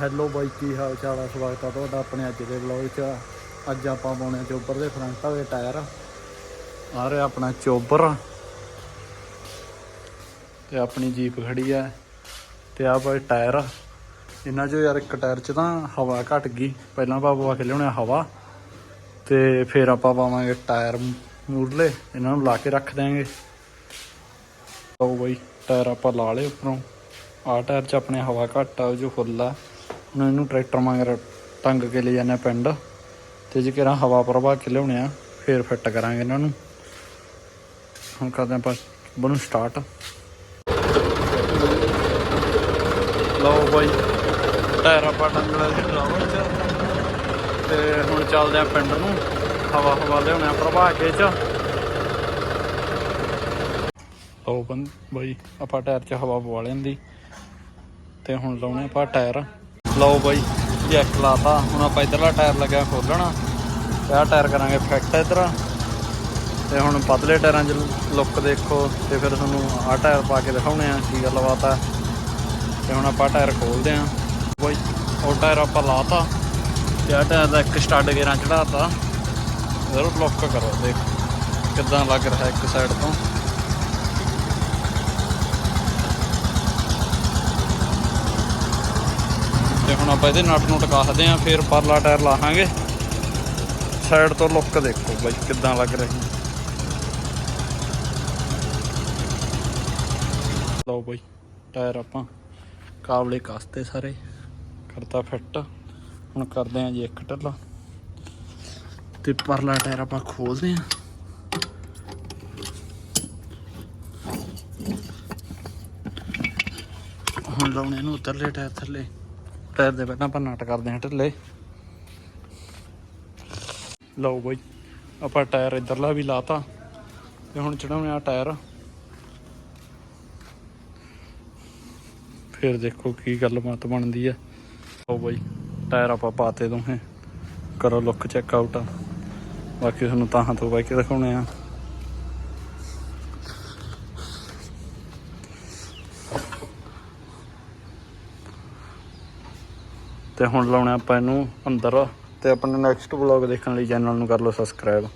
Hello ਬਾਈ, ਕੀ ਹਾਲ ਚਾਲ ਆ? ਸਵਾਗਤ ਆ ਤੁਹਾਡਾ ਆਪਣੇ ਅੱਜ ਦੇ ਵਲੌਗ 'ਚ। ਅੱਜ ਆਪਾਂ ਪਾਉਣੇ ਚੋਬਰ ਦੇ ਫਰੰਟ ਵਾਲੇ ਟਾਇਰ। ਆ ਰਿਹਾ ਆਪਣਾ ਚੋਬਰ। ਤੇ ਆਪਣੀ ਜੀਪ ਖੜੀ ਹੈ ਤੇ ਆ ਬਾਈ ਟਾਇਰ। ਇਹਨਾਂ 'ਚੋਂ ਯਾਰ ਇੱਕ ਟਾਇਰ 'ਚ ਤਾਂ ਹਵਾ ਘਟ ਗਈ। ਪਹਿਲਾਂ ਆਪਾਂ ਪਵਾ ਕੇ ਲਿਆਉਣੇ ਹਵਾ। ਤੇ ਫਿਰ ਆਪਾਂ ਪਾਵਾਂਗੇ ਟਾਇਰ ਮੂਰਲੇ। ਇਹਨਾਂ ਨੂੰ ਲਾ ਕੇ ਰੱਖ ਦਿਆਂਗੇ। ਲਓ ਬਾਈ, ਟਾਇਰ ਆਪਾਂ ਲਾ ਲਏ ਉੱਪਰੋਂ। ਆਹ ਟਾਇਰ 'ਚ ਆਪਣੇ ਹਵਾ ਘੱਟ ਆ, ਉਹ ਜੋ ਫੁੱਲ ਆ। ਹੁਣ ਇਹਨੂੰ ਟਰੈਕਟਰ ਮਗਰ ਟੰਗ ਕੇ ਲੈ ਜਾਂਦੇ ਆ ਪਿੰਡ। ਤੇ ਜੇ ਕਿਹੜਾ ਹਵਾ ਪ੍ਰਭਾ ਕੇ ਲਿਆਉਣੇ ਆ, ਫੇਰ ਫਿੱਟ ਕਰਾਂਗੇ ਇਹਨਾਂ ਨੂੰ। ਹੁਣ ਕਰਦੇ ਆਪਾਂ ਬਣੂ ਸਟਾਰਟ ਲਓ ਬਾਈ, ਟਾਇਰ ਆਪਾਂ ਟੰਗ ਲਿਆ ਸੀ ਡਰਾਈਵਰ 'ਚ। ਤੇ ਹੁਣ ਚੱਲਦੇ ਆ ਪਿੰਡ ਨੂੰ। ਹਵਾ ਹਵਾ ਲਿਆਉਣੇ ਆ ਪ੍ਰਭਾ ਕੇ 'ਚ। ਲਓ ਬੰਦ ਬਾਈ, ਆਪਾਂ ਟਾਇਰ 'ਚ ਹਵਾ ਪਵਾ ਲੈਂਦੀ। ਤੇ ਹੁਣ ਲਾਉਣੇ ਆਪਾਂ ਟਾਇਰ। ਲਓ ਬਾਈ ਜੈਕ ਲਾਤਾ। ਹੁਣ ਆਪਾਂ ਇਧਰਲਾ ਟਾਇਰ ਲੱਗਿਆ ਖੋਲਣਾ। ਤੇ ਆਹ ਟਾਇਰ ਕਰਾਂਗੇ ਫਿੱਟ ਇਧਰ। ਤੇ ਹੁਣ ਪਤਲੇ ਟਾਇਰਾਂ 'ਚ ਲੁੱਕ ਦੇਖੋ, ਤੇ ਫਿਰ ਤੁਹਾਨੂੰ ਆਹ ਟਾਇਰ ਪਾ ਕੇ ਦਿਖਾਉਣੇ ਆ ਕੀ ਗੱਲਬਾਤ ਆ। ਤੇ ਹੁਣ ਆਪਾਂ ਟਾਇਰ ਖੋਲਦੇ ਆ। ਬਾਈ, ਉਹ ਟਾਇਰ ਆਪਾਂ ਲਾਤਾ। ਤੇ ਆਹ ਟਾਇਰ ਦਾ ਇੱਕ ਸਟੱਡ ਗੇਰਾਂ ਚੜਾਤਾ ਜ਼ਰੂਰ ਲੁੱਕ ਕਰੋ, ਦੇਖ। ਕਿੱਦਾਂ ਲੱਗ ਰਿਹਾ ਇੱਕ ਸਾਈਡ ਤੋਂ। ਤੇ ਹੁਣ ਆਪਾਂ ਇਹਦੇ ਨਟ ਨੂੰ ਟਕਾ ਸਕਦੇ ਫਿਰ ਪਰਲਾ ਟਾਇਰ ਲਾਹਾਂਗੇ। ਸਾਈਡ ਤੋਂ ਲੁੱਕ ਦੇਖੋ ਬਾਈ, ਕਿੱਦਾਂ ਲੱਗ ਰਹੀ ਲਓ ਬਾਈ, ਟਾਇਰ ਆਪਾਂ ਕਾਬਲੇ ਕਾਸਤੇ ਸਾਰੇ, ਕਰਤਾ ਫਿੱਟ। ਹੁਣ ਕਰਦੇ ਆ ਜੀ ਇੱਕ ਢੱਲਾ। ਤੇ ਪਰਲਾ ਟਾਇਰ ਆਪਾਂ ਖੋਲਦੇ ਆ ਹੁਣ ਲਾਉਣੇ ਨੂੰ ਉਤਰਲੇ ਟਾਇਰ ਥੱਲੇ। ਟਾਇਰ ਦੇ ਪਹਿਲਾਂ ਆਪਾਂ ਨਟ ਕਰਦੇ ਹਾਂ ਢਿੱਲੇ। ਲਓ ਬਾਈ, ਆਪਾਂ ਟਾਇਰ ਇਧਰਲਾ ਵੀ ਲਾਤਾ ਤੇ ਹੁਣ ਚੜਾਉਣੇ ਆ ਟਾਇਰ। ਫਿਰ ਦੇਖੋ ਕੀ ਗੱਲਬਾਤ ਬਣਦੀ ਆ ਲਓ ਬਾਈ, ਟਾਇਰ ਆਪਾਂ ਪਾਤੇ ਦੋਹੇ। ਕਰੋ ਲੁੱਕ ਚੈੱਕ ਆਊਟ ਬਾਕੀ ਤੁਹਾਨੂੰ ਤਾਂ ਤੋਂ ਬਾਈ ਕੇ ਦਿਖਾਉਣੇ ਆ। ਤੇ ਹੁਣ ਲਾਉਣਾ ਆਪਾਂ ਇਹਨੂੰ ਅੰਦਰ। ਤੇ ਆਪਣੇ ਨੈਕਸਟ ਵਲੌਗ ਦੇਖਣ ਲਈ ਚੈਨਲ ਨੂੰ ਕਰ ਲਓ ਸਬਸਕ੍ਰਾਈਬ